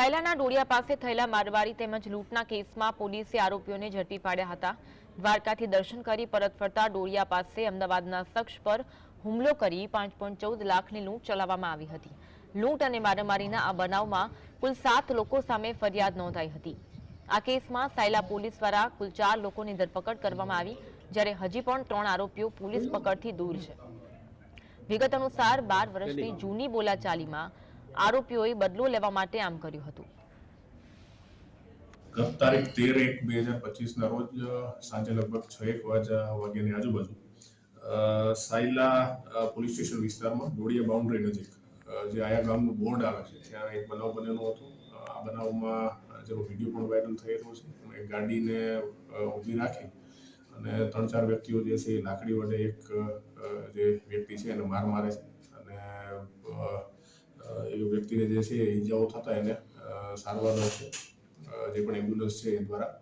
સાયલાના ડોડિયા પાસે થયેલા મારવાડી તેમજ લૂંટના કેસમાં પોલીસે આરોપીઓને ઝડપી પાડ્યા હતા. દ્વારકાથી દર્શન કરી પરત ફરતા ડોડિયા પાસે અમદાવાદના શખ્સ પર હુમલો કરી પાંચ લાખની લૂંટ ચલાવવામાં આવી હતી. લૂંટ અને મારામારીના આ બનાવમાં કુલ સાત લોકો સામે ફરિયાદ નોંધાઈ હતી. આ કેસમાં સાયલા પોલીસ દ્વારા કુલ ચાર લોકોની ધરપકડ કરવામાં આવી, જ્યારે હજી પણ ત્રણ આરોપીઓ પોલીસ પકડથી દૂર છે. વિગત અનુસાર બાર વર્ષની જૂની બોલાચાલીમાં આરોપીઓએ બદલો લેવા માટે આમ કર્યું હતું. ગત તારીખ તેર એક બે હજાર પચીસના રોજ સાંજે લગભગ છ એક વાગ્યા વાગ્યાની આજુબાજુ સાયલા પોલીસ સ્ટેશન વિસ્તારમાં ડોડિયા બાઉન્ડ્રી નજીક જે આયા ગામનું બોર્ડ આવે છે, ત્યાં એક બનાવ બનેલો હતો. આ બનાવમાં જેનો વીડિયો પણ વાયરલ થયેલો છે એક ગાડીને ઊભી રાખી અને ત્રણ ચાર વ્યક્તિઓ જે છે લાકડી વડે એક જે વ્યક્તિ છે એને માર મારે છે. વ્યક્તિને જે છે ઇજાઓ થતા એને સારવારનો સારવાર છે જે પણ એમ્બ્યુલન્સ છે એ દ્વારા.